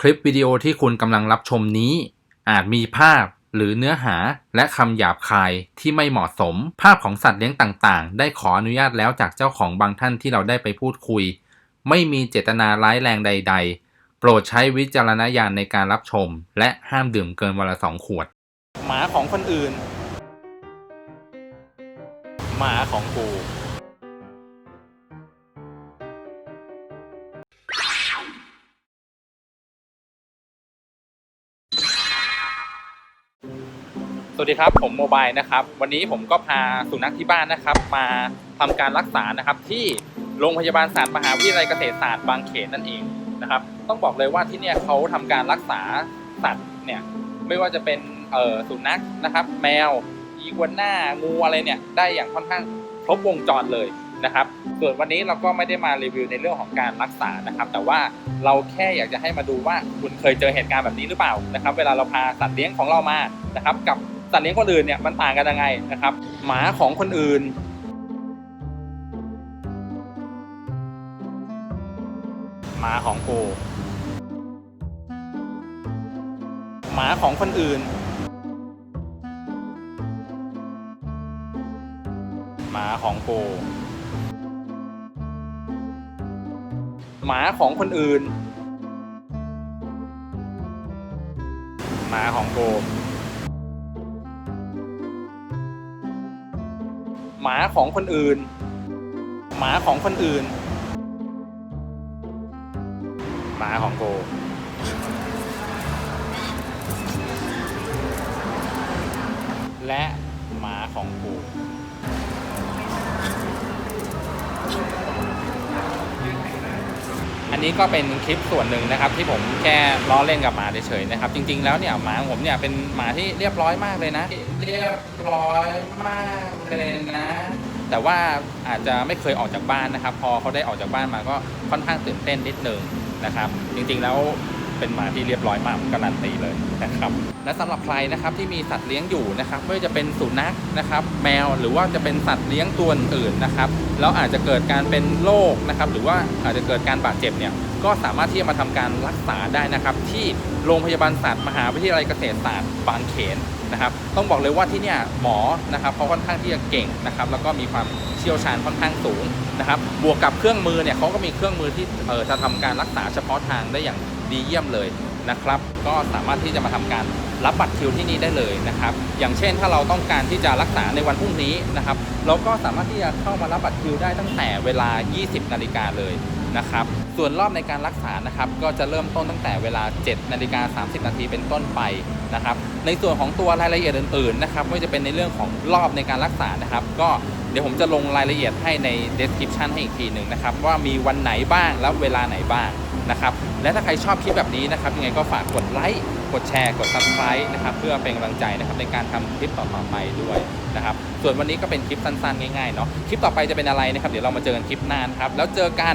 คลิปวิดีโอที่คุณกำลังรับชมนี้ อาจมีภาพหรือเนื้อหาและคำหยาบคายที่ไม่เหมาะสม ภาพของสัตว์เลี้ยงต่างๆ ได้ขออนุญาตแล้วจากเจ้าของบางท่านที่เราได้ไปพูดคุย ไม่มีเจตนาร้ายแรงใด ๆ โปรดใช้วิจารณญาณในการรับชม และห้ามดื่มเกินวันละสองขวด หมาของคนอื่น หมาของกู สวัสดีครับผมโมบายนะครับ วันนี้ผมก็พาสุนัขที่บ้านนะครับ มาทำการรักษานะครับที่โรงพยาบาลศาสตร์มหาวิทยาลัยเกษตรศาสตร์บางเขนนั่นเองนะครับ ต้องบอกเลยว่าที่เนี่ยเขาทำการรักษาสัตว์เนี่ยไม่ว่าจะเป็นเอ่อสุนัขนะครับ แมวอีกัวน่างูอะไรเนี่ยได้อย่างค่อนข้างครบวงจรเลยนะครับ ส่วนวันนี้เราก็ไม่ได้มารีวิวในเรื่องของการรักษานะครับ แต่ว่าเราแค่อยากจะให้มาดูว่าคุณเคยเจอเหตุการณ์แบบนี้หรือเปล่านะครับ เวลาเราพาสัตว์เลี้ยงของเรามานะครับกับ สัตว์เลี้ยงคนอื่นเนี่ยมันต่างกันยังไงนะครับ หมาของคนอื่นหมาของกูหมาของคนอื่นหมาของกูหมาของคนอื่นหมาของกู หมาของคนอื่น หมาของคนอื่น หมาของโก นี้ก็เป็นคลิปส่วนหนึ่งนะครับ ที่ผมแค่ล้อเล่นกับหมาเฉยๆนะครับ จริง ๆ แล้วเนี่ยหมาของผมเนี่ยเป็นหมาที่เรียบร้อยมากเลยนะ เรียบร้อยมากเลยนะ แต่ว่าอาจจะไม่เคยออกจากบ้านนะครับ พอเขาได้ออกจากบ้านมาก็ค่อนข้างตื่นเต้นนิดนึงนะครับ จริงๆแล้ว เป็นหมาที่เรียบร้อยมากการันตีเลยนะครับ และสำหรับใครนะครับที่มีสัตว์เลี้ยงอยู่นะครับไม่ว่าจะเป็นสุนัขนะครับ แมวหรือว่าจะเป็นสัตว์เลี้ยงตัวอื่นนะครับแล้วอาจจะเกิดการเป็นโรคนะครับหรือว่าอาจจะเกิดการบาดเจ็บเนี่ยก็สามารถที่จะมาทำการรักษาได้นะครับ ที่โรงพยาบาลสัตว์มหาวิทยาลัยเกษตรศาสตร์บางเขนนะครับ ต้องบอกเลยว่าที่เนี่ยหมอนะครับเขาค่อนข้างที่จะเก่งนะครับ แล้วก็มีความเชี่ยวชาญค่อนข้างสูงนะครับ บวกกับเครื่องมือเนี่ยเขาก็มีเครื่องมือที่เออจะทำการรักษาเฉพาะทางได้อย่าง ดีเยี่ยมเลยนะครับ ก็สามารถที่จะมาทำการรับบัตรคิวที่นี่ได้เลยนะครับ อย่างเช่นถ้าเราต้องการที่จะรักษาในวันพรุ่งนี้นะครับ เราก็สามารถที่จะเข้ามารับบัตรคิวได้ตั้งแต่เวลา 20 นาฬิกาเลยนะครับ ส่วนรอบในการรักษานะครับ ก็จะเริ่มต้นตั้งแต่เวลา 7 นาฬิกา 30 นาทีเป็นต้นไปนะครับ ในส่วนของตัวรายละเอียดอื่นๆนะครับไม่ว่าจะเป็นในเรื่องของรอบในการรักษานะครับ ก็เดี๋ยวผมจะลงรายละเอียดให้ใน description ให้อีกทีหนึ่งนะครับว่ามีวันไหนบ้างแล้วเวลาไหนบ้าง นะครับ และถ้าใครชอบคลิปแบบนี้นะครับยังไงก็ฝากกดไลค์ กดแชร์ กด subscribe นะครับเพื่อเป็นกำลังใจนะครับในการทำคลิปต่อๆไปด้วยนะครับ ส่วนวันนี้ก็เป็นคลิปสั้นๆ ง่ายๆเนาะ คลิปต่อไปจะเป็นอะไรนะครับ เดี๋ยวเรามาเจอกันคลิปหน้านะครับ แล้วเจอกัน